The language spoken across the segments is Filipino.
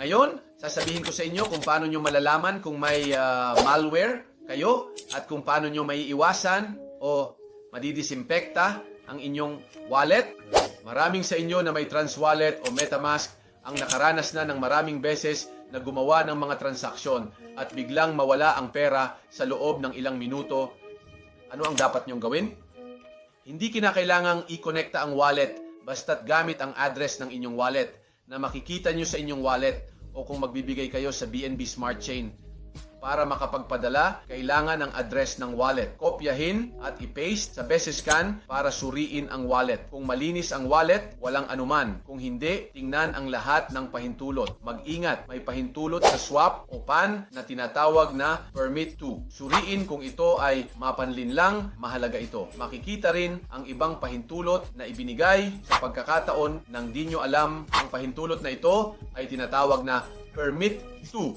Ngayon, sasabihin ko sa inyo kung paano nyo malalaman kung may ah, malware kayo at kung paano nyo may iwasan o madidisimpekta ang inyong wallet. Maraming sa inyo na may TransWallet o MetaMask ang nakaranas na ng maraming beses na gumawa ng mga transaksyon at biglang mawala ang pera sa loob ng ilang minuto. Ano ang dapat nyong gawin? Hindi kinakailangang i-connecta ang wallet basta't gamit ang address ng inyong wallet na makikita nyo sa inyong wallet o kung magbibigay kayo sa BNB Smart Chain. Para makapagpadala, kailangan ng address ng wallet. Kopyahin at i-paste sa Besescan para suriin ang wallet. Kung malinis ang wallet, walang anuman. Kung hindi, tingnan ang lahat ng pahintulot. Mag-ingat, may pahintulot sa swap o PAN na tinatawag na permit to. Suriin kung ito ay mapanlinlang, mahalaga ito. Makikita rin ang ibang pahintulot na ibinigay sa pagkakataon nang di nyo alam ang pahintulot na ito ay tinatawag na permit to.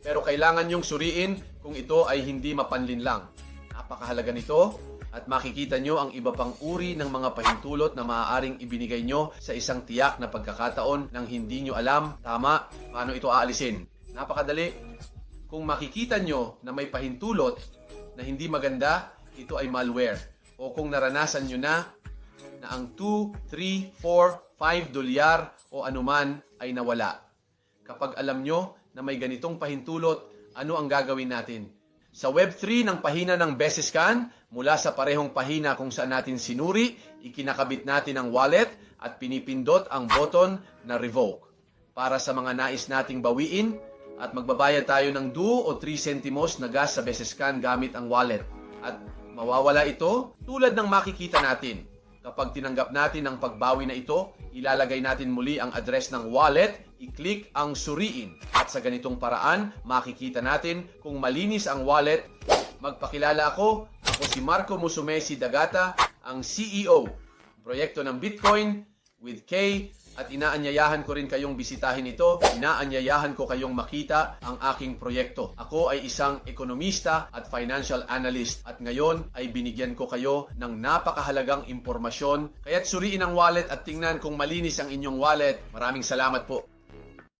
Pero kailangan nyong suriin kung ito ay hindi mapanlinlang. Napakahalaga nito at makikita nyo ang iba pang uri ng mga pahintulot na maaaring ibinigay nyo sa isang tiyak na pagkakataon nang hindi nyo alam, tama, paano ito aalisin. Napakadali. Kung makikita nyo na may pahintulot na hindi maganda, ito ay malware. O kung naranasan nyo na na ang 2, 3, 4, 5 dolyar o anuman ay nawala. Kapag alam nyo na may ganitong pahintulot, ano ang gagawin natin? Sa Web3 ng pahina ng Besescan, mula sa parehong pahina kung saan natin sinuri, ikinakabit natin ang wallet at pinipindot ang button na revoke. Para sa mga nais nating bawiin, at magbabayad tayo ng 2 o 3 sentimos na gas sa Besescan gamit ang wallet. At mawawala ito tulad ng makikita natin. Kapag tinanggap natin ang pagbawi na ito, ilalagay natin muli ang address ng wallet, i-click ang suriin. At sa ganitong paraan, makikita natin kung malinis ang wallet. Magpakilala ako, ako si Marco Musumesi Dagata, ang CEO, proyekto ng Bitcoin with K at inaanyayahan ko rin kayong bisitahin ito. Inaanyayahan ko kayong makita ang aking proyekto. Ako ay isang ekonomista at financial analyst at ngayon ay binigyan ko kayo ng napakahalagang impormasyon. Kaya't suriin ang wallet at tingnan kung malinis ang inyong wallet. Maraming salamat po.